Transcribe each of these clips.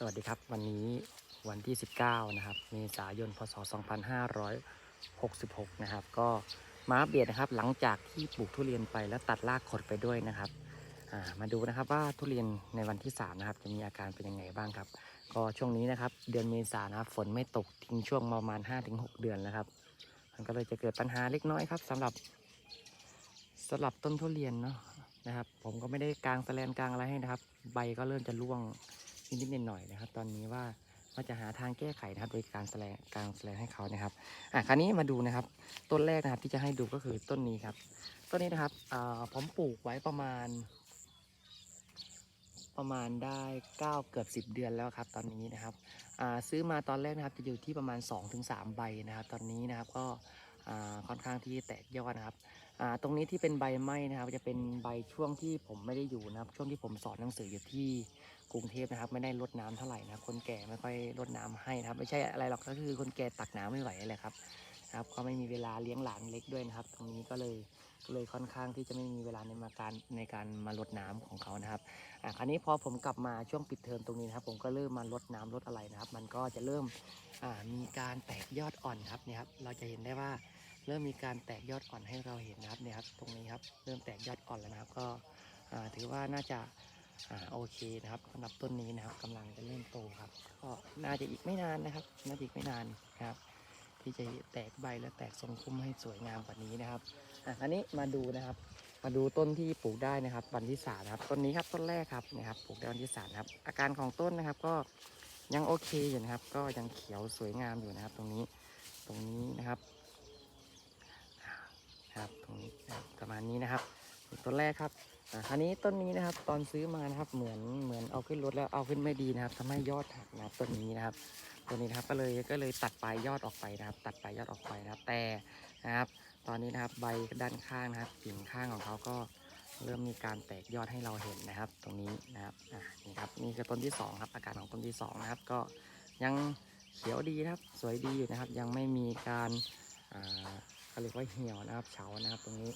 สวัสดีครับ วันนี้วันที่ 19 นะครับเมษายนพศ 2566 นะครับ ก็มาอัปเดตนะครับหลังจากที่ปลูกทุเรียนไปแล้วตัดรากขดไปด้วยนะครับามาดูนะครับว่าทุเรียนในวันที่ 3 นะครับ จะมีอาการเป็นยังไงบ้างครับ ก็ช่วงนี้นะครับ เดือนเมษานะครับฝนไม่ตกทิ้งช่วงประมาณ 5-6 เดือนแล้วครับมันก็เลยจะเกิดปัญหาเล็กน้อยครับสำหรับสำหรับต้นทุเรียนเนาะนะครับ ผมก็ไม่ได้กางแสแลนกางอะไรให้นะครับ ใบก็เริ่มจะร่วง นิดๆหน่อยๆนะครับ ตอนนี้ว่าว่าจะหาทางแก้ไขนะครับ โดยการแสดงการแสดงให้เขานะครับอะคราวนี้มาดูนะครับ ต้นแรกนะครับที่จะให้ดูก็คือต้นนี้ครับ ต้นนี้นะครับอ่าผมปลูกไว้ประมาณ ประมาณได้เก้าเกือบสิบ10 เดือนแล้วครับ ตอนนี้นะครับอ่าซื้อมาตอนแรกนะครับจะอยู่ที่ประมาณ 2-3 ใบนะครับ ตอนนี้นะครับก็ ค่อนข้างที่แตกยอดนะครับตรงนี้ที่เป็นใบไหม้นะครับ จะเป็นใบช่วงที่ผมไม่ได้อยู่นะครับ ช่วงที่ผมสอนหนังสืออยู่ที่กรุงเทพนะครับ ไม่ได้รดน้ำเท่าไหร่นะคคนแก่ไม่ค่อยรดน้ำให้นะครับ ไม่ใช่อะไรหรอกก็คือคนแก่ตักน้ำไม่ไหวแหละครับนะครับก็ไม่มีเวลาเลี้ยงหลานเล็กด้วยนะครับ ตรงนี้ก็เลยก็เลยค่อนข้างที่จะไม่มีเวลาในมาการในการมารดน้ำของเขานะครับอะคราวนี้พอผมกลับมาช่วงปิดเทอมตรงนี้นะครับ ผมก็เริ่มมารดน้ำรดอะไรนะครับ มันก็จะเริ่มอ่ามีการแตกยอดอ่อนครับเนี่ยครับเราจะเห็นได้ว่า เริ่มมีการแตกยอดอ่อนให้เราเห็นนะครับเนี่ยครับตรงนี้ครับเริ่มแตกยอดอ่อนแล้วนะครับ ก็ถือว่าน่าจะอโอเคนะครับสำหรับต้นนี้นะครับกำลังจะเริ่มโตครับ ก็น่าจะอีกไม่นานนะครับน่าจะอีกไม่นานนะครับ ที่จะแตกใบและแตกทรงคุ้มให้สวยงามกว่านี้นะครับอะอันนี้มาดูนะครับ มาดูต้นที่ปลูกได้นะครับ วันที่สามนะครับต้นนี้ครับต้นแรกครับนะครับปลูกได้วันที่สามนะครับ อาการของต้นนะครับก็ยังโอเคอยู่นะครับ ก็ยังเขียวสวยงามอยู่นะครับ ตรงนี้ตรงนี้นะครับ ครับตรงนี้ครับประมาณนี้นะครับต้นแรกครับอ่าคราวนี้ต้นนี้นะครับ ตอนซื้อมานะครับเหมือนเหมือนเอาขึ้นรถแล้วเอาขึ้นไม่ดีนะครับทำให้ยอดหักนะครับต้นนี้นะครับต้นนี้นะครับก็เลยก็เลยตัดปลายยอดออกไปนะครับ ตัดปลายยอดออกไปนะครับ แต่นะครับ ตอนนี้นะครับใบด้านข้างนะครับกิ่งข้างของเขาก็เริ่มมีการแตกยอดให้เราเห็นนะครับ ตรงนี้นะครับอ่านี่ครับนี่คือต้นที่สองครับอาการของต้นที่สองนะครับก็ยังเขียวดีครับ สวยดีอยู่นะครับ ยังไม่มีการอ่า เขาเรียกว่าเหี่ยวนะครับเฉานะครับ ตรงนี้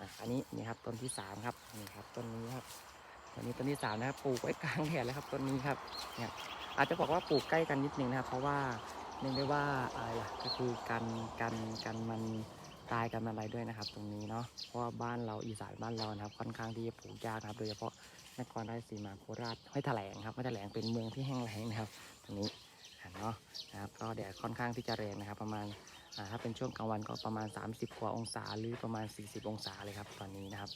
อะอันนี้นี่ครับต้นที่สามครับนี่ครับต้นนี้ครับต้นนี้ต้นที่สามนะครับปลูกไว้กลางแดดเลยครับต้นนี้ครับเนี่ยอาจจะบอกว่าปลูกใกล้กันนิดนึงนะครับ เพราะว่าเนื่องด้วยว่าอะไรล่ะก็คือกันกันกันมันตายกันอะไรด้วยนะครับ ตรงนี้เนาะเพราะว่าบ้านเราอีสานบ้านเรานะครับ ค่อนข้างที่จะปลูกยากนะครับ โดยเฉพาะนครราชสีมาโคราชห้วยแถลงครับห้วยแถลงเป็นเมืองที่แห้งแล้งนะครับ ตรงนี้เนาะนะครับก็แดดค่อนข้างที่จะแรงนะครับ ประมาณ ถ้าเป็นช่วงกลางวันก็ประมาณ 30 กว่าองศาหรือประมาณ 40 องศาเลยครับตอนนี้นะครับ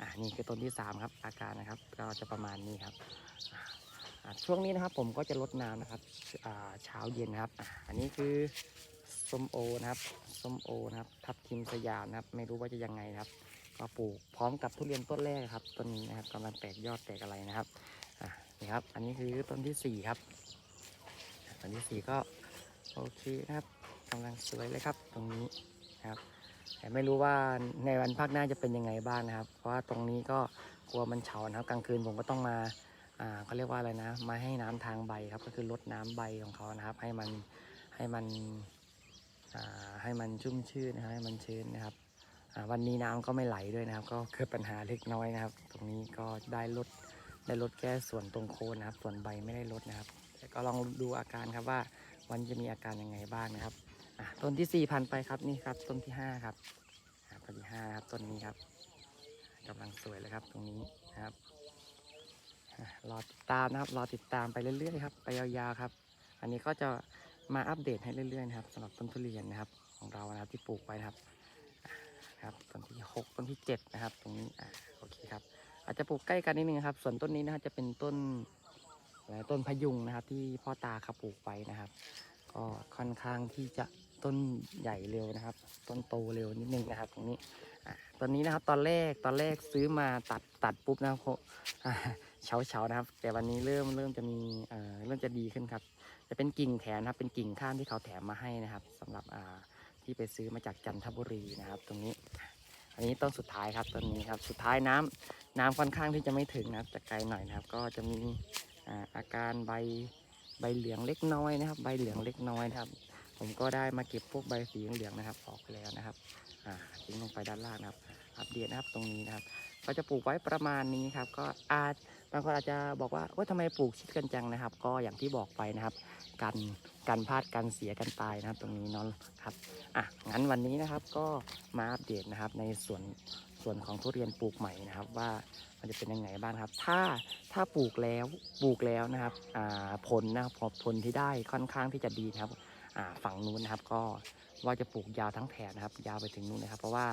อ่านี่คือต้นที่ 3 ครับอาการนะครับก็จะประมาณนี้ครับช่วงนี้นะครับผมก็จะลดน้ำนะครับเช้าเย็นนครับอ,อันนี้คือส้มโอนะครับส้มโอนะครับทับทิมสยามนะครับ ไม่รู้ว่าจะยังไงครับ ก็ปลูกพร้อมกับทุเรียนต้นแรกครับต้นนี้นะครับกำลังแตกยอดแตกอะไรนะครับอ่านี่ครับ อันนี้คือต้นที่สี่ครับต้นที่สี่ก็โอเคนะครับ กำลังสวยเลยครับ ตรงนี้นะครับ แต่ไม่รู้ว่าในวันภาคหน้าจะเป็นยังไงบ้างนะครับ เพราะว่าตรงนี้ก็กลัวมันเฉานะครับ กลางคืนผมก็ต้องมาอ่าเขาเรียกว่าอะไรนะ มาให้น้ำทางใบครับ ก็คือลดน้ำใบของเขานะครับ ให้มันให้มันอ่าให้มันชุ่มชื่นนะครับให้มันชื้นนะครับอ่าวันนี้น้ำก็ไม่ไหลด้วยนะครับ ก็เกิดปัญหาเล็กน้อยนะครับ ตรงนี้ก็ได้ลดได้ลดแค่ส่วนตรงโคนนะครับ ส่วนใบไม่ได้ลดนะครับ แต่ก็ลองดูอาการครับว่าวันจะมีอาการยังไงบ้างนะครับ ต้นที่สี่พันไปครับนี่ครับ ต้นที่ห้าครับต้นที่ห้าครับต้นนี้ครับกำลังสวยเลยครับตรงนี้นะครับรอติดตามนะครับรอติดตามไปเรื่อยๆครับไปยาวๆครับ อันนี้ก็จะมาอัปเดตให้เรื่อยๆนะครับสำหรับต้นทุเรียนนะครับ ของเรานะครับที่ปลูกไว้นะครับครับต้นที่หกต้นที่เจ็ดนะครับ ตรงนี้อะโอเคครับ อาจจะปลูกใกล้กันนิดนึงครับ ส่วนต้นนี้นะครับจะเป็นต้นอะต้นพยุงนะครับ ที่พ่อตาเขาปลูกไว้นะครับ ก็ค่อนข้างที่จะ ต้นใหญ่เร็วนะครับ ต้นโตเร็วนิดนึงนะครับ ตรงนี้ตอนนี้นะครับ ตอนแรกตอนแรกซื้อมาตัดตัดปุ๊บนะครับโคอ่าเฉาเฉานะครับ แต่วันนี้เริ่มเริ่มจะมีเริ่มจะดีขึ้นครับ จะเป็นกิ่งแถมนครับ เป็นกิ่งข้ามที่เขาแถมมาให้นะครับสำหรับที่ไปซื้อมาจากจันทบุรีนะครับ ตรงนี้ อันนี้ต้นสุดท้ายครับต้นนี้ครับ สุดท้ายน้ำน้ำค่อนข้างที่จะไม่ถึงนะครับจะไกลหน่อยนะครับ ก็จะมีอาอาการใบใบเหลืองเล็กน้อยนะครับ ใบเหลืองเล็กน้อยนะครับ ผมก็ได้มาเก็บพวกใบสีเหลืองนะครับออกไปแล้วนะครับอ่าทิ้งลงไปด้านล่างนะครับ อัปเดตนะครับตรงนี้นะครับ ก็จะปลูกไว้ประมาณนี้ครับ ก็อาจบางคนอาจจะบอกว่าว่าทำไมปลูกชิดกันจังนะครับ ก็อย่างที่บอกไปนะครับ กันกันพลาดกันเสียกันตายนะครับ ตรงนี้เนาะครับอะงั้นวันนี้นะครับก็มาอัปเดตนะครับในส่วนส่วนของทุเรียนปลูกใหม่นะครับว่ามันจะเป็นยังไงบ้างครับ ถ้าถ้าปลูกแล้วปลูกแล้วนะครับอ่าผลนะครับผลที่ได้ค่อนข้างที่จะดีครับ ฝั่งนู้นนะครับ ก็ว่าจะปลูกยาวทั้งแถบนะครับ ยาวไปถึงนู้นนะครับ เพราะว่า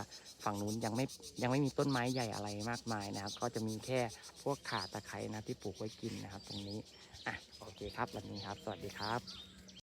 ฝั่งนู้นยังไม่ยังไม่มีต้นไม้ใหญ่อะไรมากมายนะครับ ก็จะมีแค่พวกข่าตะไคร้นะที่ปลูกไว้กินนะครับ ตรงนี้อะโอเคครับวันนี้ครับ สวัสดีครับ